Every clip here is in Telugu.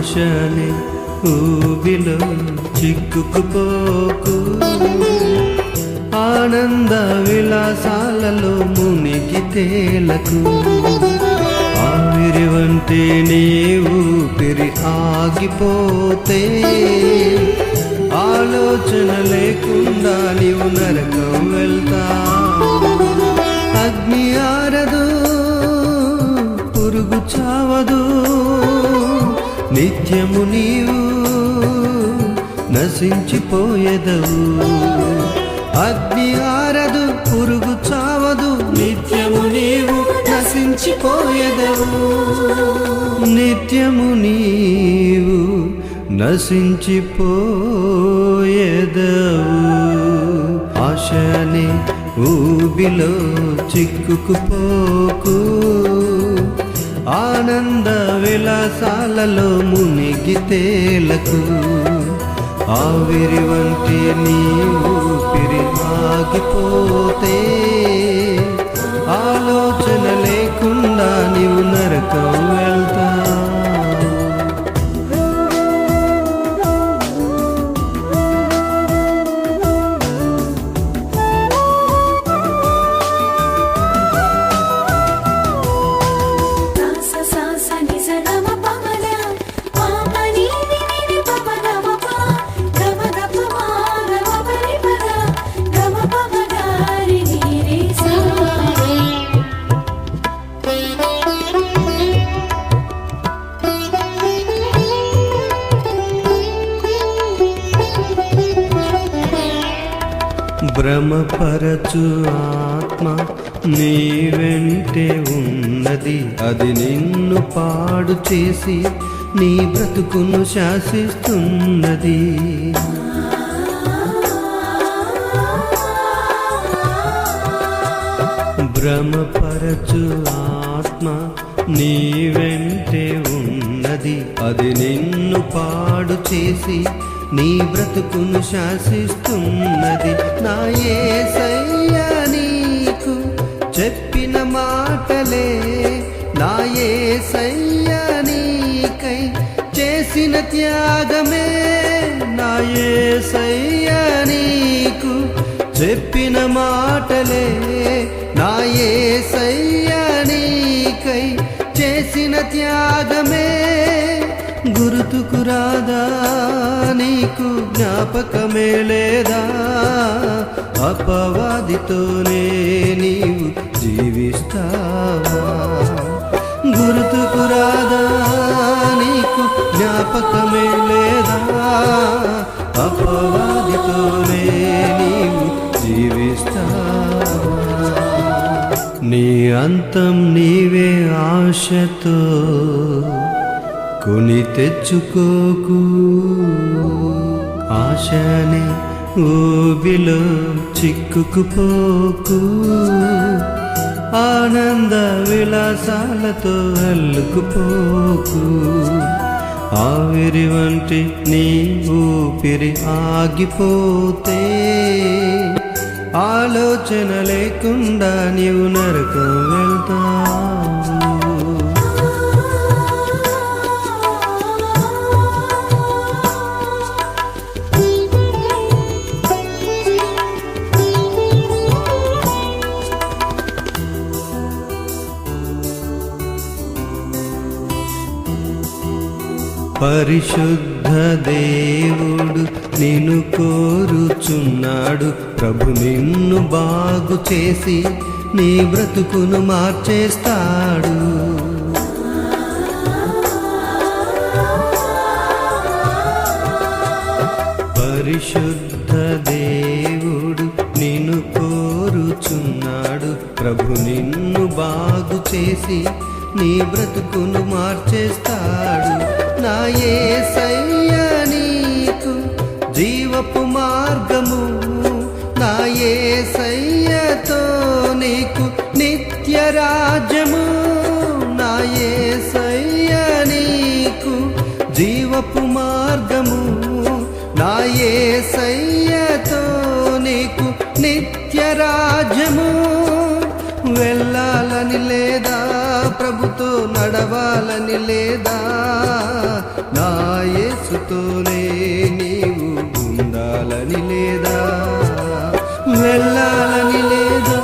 ఆశనే ఊబిలో చిక్కుకుపోకు. ఆనంద విలాసాలలో మునిగి తేలకు. ఆవిరి వంటి నీ ఊపిరి ఆగిపోతే ఆలోచన లేకుండా నీవు నరకం వెళ్తా. అగ్ని ఆరదు పురుగు చావదు నిత్యము నీవు నశించిపోయేదవు. అగ్ని ఆరదు పురుగు చావదు నిత్యము నీవు నశించిపోయేదవు. నిత్యము నీవు నశించిపోయేదవు. ఆశనే ఊబిలో చిక్కుకుపోకు. ఆనంద విలాసాలలో మునిగి తేలకు. ఆవిరి వంటి నీ ఊపిరి ఆగిపోతే భ్రమపరచు ఆత్మ నీ వెంటే ఉన్నది. అది నిన్ను పాడు చేసి నీ బ్రతుకును శాసిస్తున్నది. భ్రమపరచు ఆత్మ నీ వెంటే ఉన్నది. అది నిన్ను పాడు చేసి నీ బ్రతుకును శాసిస్తున్నది నా యేసయ్య నీకు చెప్పిన మాటలే. నా యేసయ్య నీకై చేసిన త్యాగమే. నా యేసయ్య నీకు చెప్పిన మాటలే. నా యేసయ్య నీకై చేసిన త్యాగమే. గుర్తుకు రాదా నీకు జ్ఞాపకమే లేదా అపవాదితోనే నీవు జీవిస్తావా? గుర్తుకు రాదా నీకు జ్ఞాపకమే లేదా అపవాదితోనే నీవు జీవిస్తావా? నీ అంతం నీవే ఆశతో కొని తెచ్చుకోకు. ఆశనే ఊబిలో చిక్కుకుపోకు ఆనంద విలాసాలతో అల్లుకుపోకు ఆవిరి వంటి నీ ఊపిరి ఆగిపోతే ఆలోచన లేకుండా నీవు నరకం వెళ్తావు. పరిశుద్ధ దేవుడు నిన్ను కోరుచున్నాడు. ప్రభు నిన్ను బాగు చేసి నీ బ్రతుకును మార్చేస్తాడు. పరిశుద్ధ దేవుడు నిన్ను కోరుచున్నాడు. ప్రభు నిన్ను బాగు చేసి నీ బ్రతుకును మార్చేస్తాడు. నా యేసయ్య నీకు జీవపు మార్గము. నా యేసయ్యతో నీకు నిత్య రాజ్యము. నా యేసయ్య నీకు జీవపు మార్గము. నా యేసయ్యతో నీకు నిత్య రాజ్యము. నడవాలని లేదా? నా యేసుతోనే నీవు ఉండాలని లేదా? వెళ్ళాలని లేదా?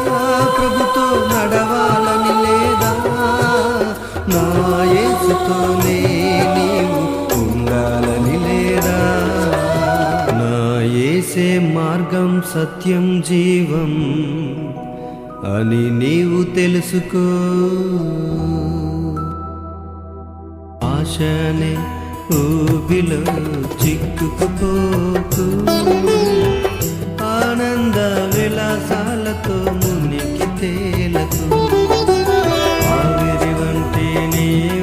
ప్రభుతో నడవాలని లేదా? నా యేసుతోనే నీవు ఉండాలని లేదా? నాయేసే మార్గం సత్యం జీవం అని నీవు తెలుసుకో. ఆశనే ఊబిలో చిక్కుకుపోకు ఆనంద విలాసాలతో మునికి తేలకు ఆవిరి వంటి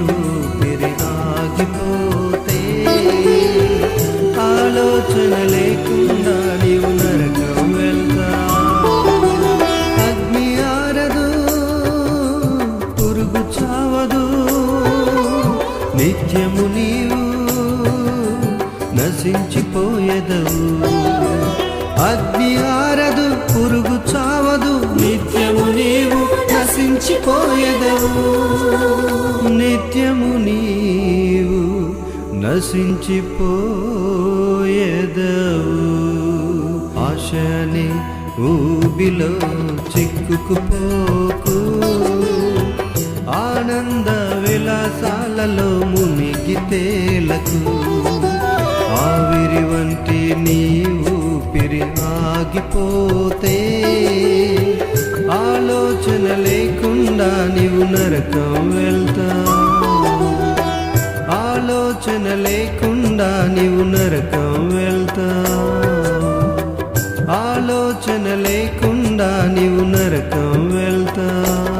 ఊపిరి ఆగిపోతే ఆలోచనలే నశించిపోయేదవు అగ్ని ఆరదు పురుగు చావదు నిత్యము నీవు నశించిపోయేదవు నిత్యము నీవు నశించిపోయేదవు ఆశని ఊబిలో చిక్కుకుపోకు. ఆనంద విలాసాలలో మునిగి తేలకు. ఆవిరి వంటి నీ ఊపిరి ఆగిపోతే ఆలోచన లేకుండా నీవు నరకం వెళ్తా. ఆలోచన లేకుండా నీవు నరకం వెళ్తా. ఆలోచన లేకుండా నీవు నరకం వెళ్తా.